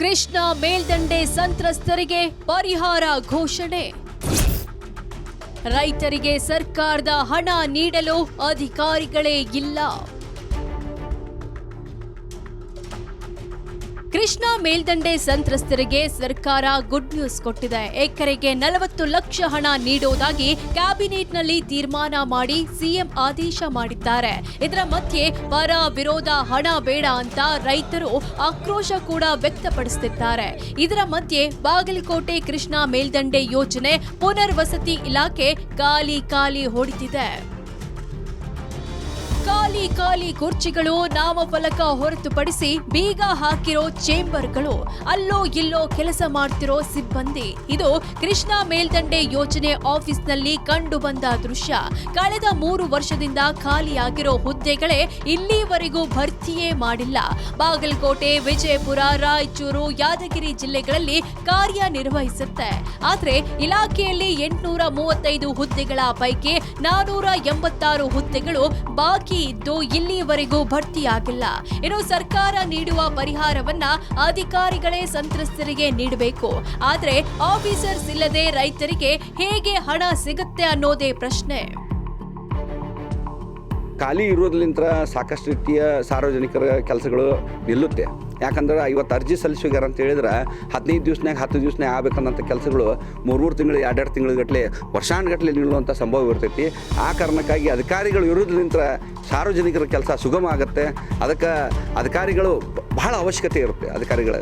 ಕೃಷ್ಣ ಮೇಲ್ದಂಡೆ ಸಂತ್ರಸ್ತರಿಗೆ ಪರಿಹಾರ ಘೋಷಣೆ. ರೈತರಿಗೆ ಸರ್ಕಾರದ ಹಣ ನೀಡಲು ಅಧಿಕಾರಿಗಳೇ ಇಲ್ಲ. ಕೃಷ್ಣ ಮೇಲ್ದಂಡೆ ಸಂತ್ರಸ್ತರಿಗೆ ಸರ್ಕಾರ ಗುಡ್ ನ್ಯೂಸ್ ಕೊಟ್ಟಿದೆ. ಎಕರೆಗೆ ನಲವತ್ತು ಲಕ್ಷ ಹಣ ನೀಡುವುದಾಗಿ ಕ್ಯಾಬಿನೆಟ್ನಲ್ಲಿ ತೀರ್ಮಾನ ಮಾಡಿ ಸಿಎಂ ಆದೇಶ ಮಾಡಿದ್ದಾರೆ. ಇದರ ಮಧ್ಯೆ ಪರ ವಿರೋಧ ಹಣ ಬೇಡ ಅಂತ ರೈತರು ಆಕ್ರೋಶ ಕೂಡ ವ್ಯಕ್ತಪಡಿಸುತ್ತಿದ್ದಾರೆ. ಇದರ ಮಧ್ಯೆ ಬಾಗಲಕೋಟೆ ಕೃಷ್ಣ ಮೇಲ್ದಂಡೆ ಯೋಜನೆ ಪುನರ್ವಸತಿ ಇಲಾಖೆ ಖಾಲಿ ಖಾಲಿ ಹೊಡಿತಿದೆ. ಖಾಲಿ ಖಾಲಿ ಕುರ್ಚಿಗಳು ನಾಮಫಲಕ ಹೊರತುಪಡಿಸಿ ಬೀಗ ಹಾಕಿರೋ ಚೇಂಬರ್ಗಳು. ಅಲ್ಲೋ ಇಲ್ಲೋ ಕೆಲಸ ಮಾಡ್ತಿರೋ ಸಿಬ್ಬಂದಿ. ಇದು ಕೃಷ್ಣ ಮೇಲ್ದಂಡೆ ಯೋಜನೆ ಆಫೀಸ್ನಲ್ಲಿ ಕಂಡು ಬಂದ ದೃಶ್ಯ. ಕಳೆದ ಮೂರು ವರ್ಷದಿಂದ ಖಾಲಿಯಾಗಿರೋ ಹುದ್ದೆಗಳೇ ಇಲ್ಲಿವರೆಗೂ ಭರ್ತಿಯೇ ಮಾಡಿಲ್ಲ. ಬಾಗಲಕೋಟೆ, ವಿಜಯಪುರ, ರಾಯಚೂರು, ಯಾದಗಿರಿ ಜಿಲ್ಲೆಗಳಲ್ಲಿ ಕಾರ್ಯನಿರ್ವಹಿಸುತ್ತೆ. ಆದ್ರೆ ಇಲಾಖೆಯಲ್ಲಿ ಎಂಟುನೂರ ಮೂವತ್ತೈದು ಹುದ್ದೆಗಳ ಪೈಕಿ ನಾನೂರ ಎಂಬತ್ತಾರು ಹುದ್ದೆಗಳು ಬಾಕಿ ಇದ್ದು ಇಲ್ಲಿಯವರೆಗೂ ಭರ್ತಿಯಾಗಿಲ್ಲ. ಇನ್ನು ಸರ್ಕಾರ ನೀಡುವ ಪರಿಹಾರವನ್ನ ಅಧಿಕಾರಿಗಳೇ ಸಂತ್ರಸ್ತರಿಗೆ ನೀಡಬೇಕು. ಆದರೆ ಆಫೀಸರ್ಸ್ ಇಲ್ಲದೆ ರೈತರಿಗೆ ಹೇಗೆ ಹಣ ಸಿಗುತ್ತೆ ಅನ್ನೋದೇ ಪ್ರಶ್ನೆ. ಖಾಲಿ ಇರೋದ್ಲಿಂತ ಸಾಕಷ್ಟು ರೀತಿಯ ಸಾರ್ವಜನಿಕರ ಕೆಲಸಗಳು ನಿಲ್ಲುತ್ತೆ. ಯಾಕಂದ್ರೆ ಐವತ್ತು ಅರ್ಜಿ ಸಲ್ಲಿಸಿಗ್ಯಾರ ಅಂತ ಹೇಳಿದ್ರೆ ಹದಿನೈದು ದಿವ್ಸನಾಗ ಹತ್ತು ದಿವ್ಸನಾಗ ಆಗ್ಬೇಕನ್ನಂಥ ಕೆಲಸಗಳು ಮೂರು ಮೂರು ತಿಂಗಳು, ಎರಡೆರಡು ತಿಂಗಳುಗಟ್ಟಲೆ ವರ್ಷಾನುಗಟ್ಟಲೆ ನಿಲ್ಲುವಂಥ ಸಂಭವ ಇರ್ತೈತಿ. ಆ ಕಾರಣಕ್ಕಾಗಿ ಅಧಿಕಾರಿಗಳು ಇರೋದ್ಲಿಂತ ಸಾರ್ವಜನಿಕರ ಕೆಲಸ ಸುಗಮ ಆಗುತ್ತೆ. ಅದಕ್ಕೆ ಅಧಿಕಾರಿಗಳು ಬಹಳ ಅವಶ್ಯಕತೆ ಇರುತ್ತೆ ಅಧಿಕಾರಿಗಳ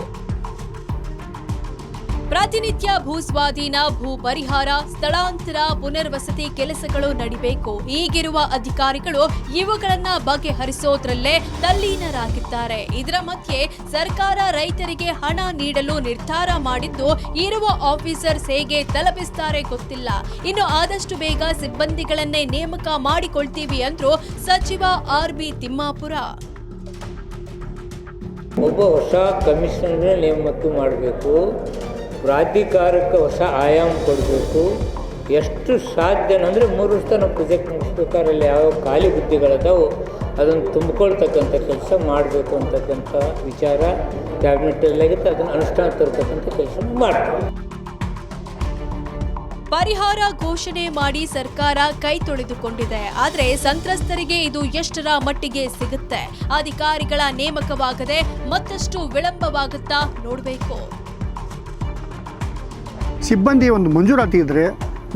ಪ್ರತಿನಿತ್ಯ ಭೂ ಸ್ವಾಧೀನ ಭೂ ಪರಿಹಾರ ಸ್ಥಳಾಂತರ, ಪುನರ್ವಸತಿ ಕೆಲಸಗಳು ನಡಿಬೇಕು. ಈಗಿರುವ ಅಧಿಕಾರಿಗಳು ಇವುಗಳನ್ನ ಬಗೆಹರಿಸೋದ್ರಲ್ಲೇ ತಲ್ಲೀನರಾಗಿದ್ದಾರೆ. ಇದರ ಮಧ್ಯೆ ಸರ್ಕಾರ ರೈತರಿಗೆ ಹಣ ನೀಡಲು ನಿರ್ಧಾರ ಮಾಡಿದ್ದು ಇರುವ ಆಫೀಸರ್ಸ್ ಹೇಗೆ ತಲುಪಿಸ್ತಾರೆ ಗೊತ್ತಿಲ್ಲ. ಇನ್ನು ಆದಷ್ಟು ಬೇಗ ಸಿಬ್ಬಂದಿಗಳನ್ನೇ ನೇಮಕ ಮಾಡಿಕೊಳ್ತೀವಿ ಅಂದ್ರು ಸಚಿವ ಆರ್ ಬಿ ತಿಮ್ಮಾಪುರ. ಒಬ್ಬ ಹೊಸ ಕಮಿಷನರ್ ನೇಮಕ ಮಾಡಬೇಕು. ಪ್ರಾಧಿಕಾರಕ್ಕೆ ಹೊಸ ಆಯಾಮ ಕೊಡಬೇಕು. ಎಷ್ಟು ಸಾಧ್ಯ ಅಂದರೆ ಮೂರು ವರ್ಷ ನಾವು ಪ್ರೊಜೆಕ್ಟ್ ಮುಗಿಸ್ಬೇಕಾದ್ರೆ ಅಲ್ಲಿ ಯಾವ ಖಾಲಿ ಬುದ್ಧಿಗಳದಾವು ಅದನ್ನು ತುಂಬಿಕೊಳ್ತಕ್ಕಂಥ ಕೆಲಸ ಮಾಡಬೇಕು ಅಂತಕ್ಕಂಥ ವಿಚಾರ ಕ್ಯಾಬಿನೆಟಲ್ಲಾಗಿತ್ತು ಅದನ್ನು ಅನುಷ್ಠಾನ ತರ್ತಕ್ಕಂಥ ಕೆಲಸ ಮಾಡ್ತೀವಿ. ಪರಿಹಾರ ಘೋಷಣೆ ಮಾಡಿ ಸರ್ಕಾರ ಕೈ ತೊಳೆದುಕೊಂಡಿದೆ. ಆದರೆ ಸಂತ್ರಸ್ತರಿಗೆ ಇದು ಎಷ್ಟರ ಮಟ್ಟಿಗೆ ಸಿಗುತ್ತೆ? ಅಧಿಕಾರಿಗಳ ನೇಮಕವಾಗದೆ ಮತ್ತಷ್ಟು ವಿಳಂಬವಾಗುತ್ತಾ ನೋಡಬೇಕು. ಸಿಬ್ಬಂದಿ ಒಂದು ಮಂಜೂರಾತಿ ಇದ್ದರೆ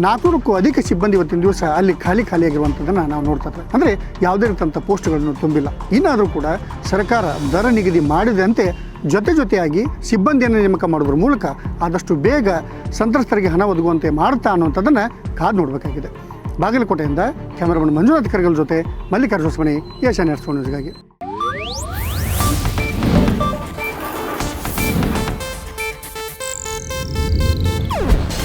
ನಾಲ್ಕುನೂರಕ್ಕೂ ಅಧಿಕ ಸಿಬ್ಬಂದಿ ಇವತ್ತಿನ ದಿವಸ ಅಲ್ಲಿ ಖಾಲಿ ಖಾಲಿಯಾಗಿರುವಂಥದ್ದನ್ನು ನಾವು ನೋಡ್ತಾ ಇದ್ದೇವೆ ಅಂದರೆ ಯಾವುದೇ ರೀತಿಯಂಥ ಪೋಸ್ಟ್ಗಳನ್ನು ತುಂಬಿಲ್ಲ. ಇನ್ನಾದರೂ ಕೂಡ ಸರ್ಕಾರ ದರ ನಿಗದಿ ಮಾಡಿದಂತೆ ಜೊತೆ ಜೊತೆಯಾಗಿ ಸಿಬ್ಬಂದಿಯನ್ನು ನೇಮಕ ಮಾಡೋದ್ರ ಮೂಲಕ ಆದಷ್ಟು ಬೇಗ ಸಂತ್ರಸ್ತರಿಗೆ ಹಣ ಒದಗುವಂತೆ ಮಾಡುತ್ತಾ ಅನ್ನುವಂಥದ್ದನ್ನು ಕಾದು ನೋಡಬೇಕಾಗಿದೆ. ಬಾಗಲಕೋಟೆಯಿಂದ ಕ್ಯಾಮರಾಮನ್ ಮಂಜುನಾಥ್ ಕರ್ಗಲ್ ಜೊತೆ ಮಲ್ಲಿಕಾರ್ಜುನ ಸ್ವಾಮಿ, ಏಷ್ಯಾ ನ್ಯೂಸ್ಗಾಗಿ